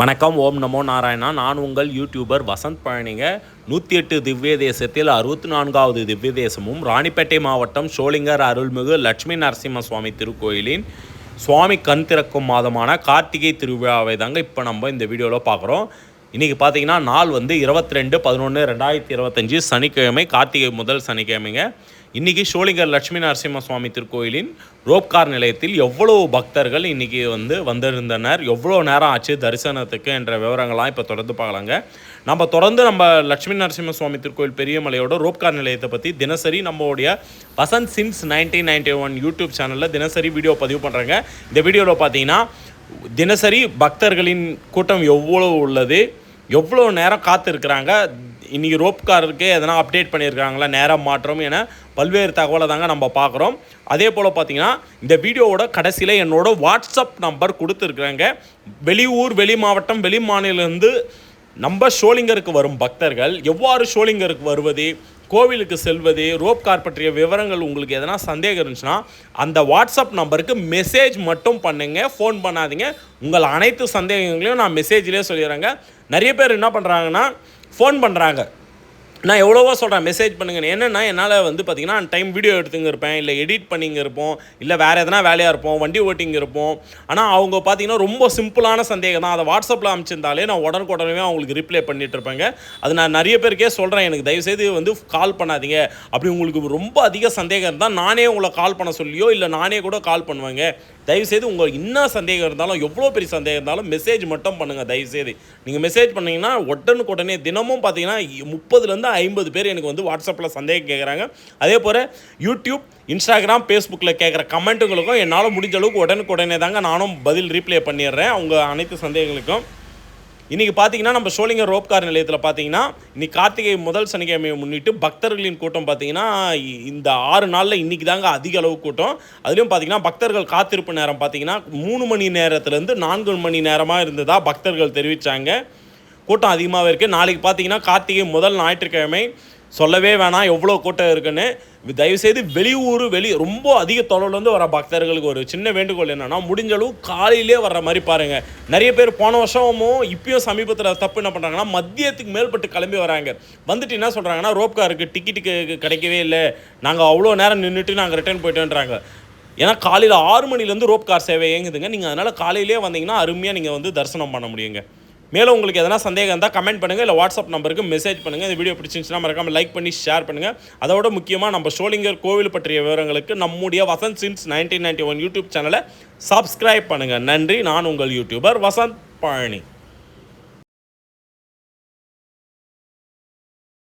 வணக்கம் ஓம் நமோ நாராயணா. நான் உங்கள் யூடியூபர் வசந்த் பழனிங்க. நூற்றி எட்டு திவ்ய தேசத்தில் அறுபத்தி நான்காவது திவ்ய தேசமும் ராணிப்பேட்டை மாவட்டம் ஷோலிங்கர் அருள்மிகு லட்சுமி நரசிம்ம சுவாமி திருக்கோயிலின் சுவாமி கண் திறக்கும் மாதமான கார்த்திகை திருவிழாவை தாங்க இப்போ நம்ம இந்த வீடியோவில் பார்க்குறோம். இன்றைக்கி பார்த்தீங்கன்னா நாள் வந்து இருபத்தி ரெண்டு பதினொன்று ரெண்டாயிரத்தி இருபத்தஞ்சி சனிக்கிழமை கார்த்திகை முதல் சனிக்கிழமைங்க. இன்றைக்கி சோழிங்கர் லட்சுமி நரசிம்ம சுவாமி திருக்கோயிலின் ரோப்கார் நிலையத்தில் எவ்வளோ பக்தர்கள் இன்றைக்கி வந்து வந்திருந்தனர் எவ்வளோ நேரம் ஆச்சு தரிசனத்துக்கு என்ற விவரங்கள்லாம் இப்போ தொடர்ந்து பார்க்கலாங்க. நம்ம தொடர்ந்து நம்ம லட்சுமி நரசிம்ம சுவாமி திருக்கோயில் பெரியமலையோட ரோப்கார் நிலையத்தை பற்றி தினசரி நம்மளுடைய Vasanth since nineteen ninety one YouTube சேனலில் தினசரி வீடியோ பதிவு பண்ணுறாங்க இந்த வீடியோவில் பார்த்தீங்கன்னா தினசரி பக்தர்களின் கூட்டம் எவ்வளோ உள்ளது? எவ்வளோ நேரம் காத்திருக்கிறாங்க? இன்றைக்கி ரோப்காருக்கு எதனா அப்டேட் பண்ணியிருக்காங்களா நேரம் மாற்றம் என பல்வேறு தகவலை தாங்க நம்ம பார்க்குறோம். அதே போல் பார்த்தீங்கன்னா இந்த வீடியோவோட கடைசியில் என்னோட வாட்ஸ்அப் நம்பர் கொடுத்துருக்குறாங்க. வெளியூர் வெளி மாவட்டம் வெளி மாநிலேருந்து நம்ம ஷோலிங்கருக்கு வரும் பக்தர்கள். எவ்வாறு ஷோலிங்கருக்கு வருவது? கோவிலுக்கு செல்வது ரோப் கார் பற்றிய விவரங்கள் உங்களுக்கு எதனா சந்தேகம் இருந்துச்சுன்னா அந்த வாட்ஸ்அப் நம்பருக்கு மெசேஜ் மட்டும் பண்ணுங்கள் ஃபோன் பண்ணாதீங்க. உங்கள் அனைத்து சந்தேகங்களையும் நான் மெசேஜ்லேயே சொல்லிடுறேங்க. நிறைய பேர் என்ன பண்ணுறாங்கன்னா ஃபோன் பண்ணுறாங்க நான் எவ்வளோவா சொல்கிறேன் மெசேஜ் பண்ணுங்க என்னென்னா என்னால் வந்து பார்த்திங்கன்னா டைம் வீடியோ எடுத்துங்க இருப்பேன் இல்லை எடிட் பண்ணிங்க இருப்போம் இல்லை வேறு எதனா வேலையாக இருப்போம் வண்டி ஓட்டிங்க இருப்போம் ஆனால் அவங்க பார்த்தீங்கன்னா ரொம்ப சிம்பிளான சந்தேகம் தான். அதை வாட்ஸ்அப்பில் அமைச்சிருந்தாலே நான் உடனுக்குடனே அவங்களுக்கு ரிப்ளை பண்ணிட்டு இருப்பேங்க அது நான் நிறைய பேருக்கே சொல்கிறேன் எனக்கு தயவுசெய்து வந்து கால் பண்ணாதீங்க. அப்படி உங்களுக்கு ரொம்ப அதிக சந்தேகம் இருந்தால் நானே உங்களை கால் பண்ண சொல்லியோ இல்லை நானே கூட கால் பண்ணுவேங்க. தயவுசெய்து உங்களுக்கு என்ன சந்தேகம் இருந்தாலும் எவ்வளோ பெரிய சந்தேகம் இருந்தாலும் மெசேஜ் மட்டும் பண்ணுங்கள் தயவுசெய்து. நீங்கள் மெசேஜ் பண்ணிங்கன்னால் உடனுக்கு உடனே தினமும் பார்த்தீங்கன்னா முப்பதுலேருந்து ஐம்பது பேர் எனக்கு வந்து வாட்ஸ்அப்பில் சந்தேகம் கேட்குறாங்க அதே போல் யூடியூப் இன்ஸ்டாகிராம் ஃபேஸ்புக்கில் கேட்குற கமெண்ட்டுங்களுக்கும் என்னால் முடிஞ்ச அளவுக்கு உடனுக்குடனே தாங்க நானும் பதில் ரீப்ளே பண்ணிடுறேன். அவங்க அனைத்து சந்தேகங்களுக்கும். இன்றைக்கி பார்த்தீங்கன்னா நம்ம சோழிங்கர் ரோப்கார் நிலையத்தில் பார்த்தீங்கன்னா இன்றைக்கி கார்த்திகை முதல் சனிக்கிழமையை முன்னிட்டு பக்தர்களின் கூட்டம் பார்த்தீங்கன்னா இந்த ஆறு நாளில் இன்றைக்கி தாங்க அதிக அளவு கூட்டம். அதுலேயும் பார்த்தீங்கன்னா பக்தர்கள் காத்திருப்பு நேரம் பார்த்தீங்கன்னா மூணு மணி நேரத்துலேருந்து நான்கு மணி நேரமாக இருந்ததா பக்தர்கள் தெரிவித்தாங்க கூட்டம் அதிகமாகவே இருக்குது நாளைக்கு பார்த்தீங்கன்னா கார்த்திகை முதல் ஞாயிற்றுக்கிழமை சொல்லவே வேணாம் எவ்வளோ கூட்டம் இருக்குன்னு. தயவுசெய்து வெளியூர் வெளி ரொம்ப அதிக தொலைவுலேருந்து வர பக்தர்களுக்கு ஒரு சின்ன வேண்டுகோள் என்னென்னா முடிஞ்ச அளவு காலையிலே வர்ற மாதிரி பாருங்கள் நிறைய பேர் போன வருஷமும் இப்பயும் சமீபத்தில் தப்பு என்ன பண்ணுறாங்கன்னா மதியத்துக்கு மேல்பட்டு கிளம்பி வராங்க. வந்துட்டு என்ன சொல்கிறாங்கன்னா ரோப் காருக்கு டிக்கெட்டுக்கு கிடைக்கவே இல்லை. நாங்கள் அவ்வளோ நேரம் நின்றுட்டு நாங்கள் ரிட்டர்ன் போயிட்டோன்றாங்க. ஏன்னா காலையில் ஆறு மணிலேருந்து ரோப் கார் சேவை இயங்குதுங்க. நீங்கள் அதனால் காலையிலே வந்தீங்கன்னா அருமையாக நீங்கள் வந்து தரிசனம் பண்ண முடியுங்க. மேலும் உங்களுக்கு எதனா சந்தேகம் இருந்தால் கமெண்ட் பண்ணுங்கள் இல்லை வாட்ஸ்அப் நம்பருக்கு மெசேஜ் பண்ணுங்கள் இந்த வீடியோ பிடிச்சிருந்துச்சுன்னா மறக்காமல் லைக் பண்ணி ஷேர் பண்ணுங்கள் அதோட முக்கியமாக நம்ம ஷோலிங்கர் கோவில் பற்றிய விவரங்களுக்கு நம்முடைய Vasanth since nineteen ninety one YouTube சேனலை சப்ஸ்கிரைப் பண்ணுங்கள் நன்றி நான் உங்கள் யூடியூபர் வசந்த் பழனி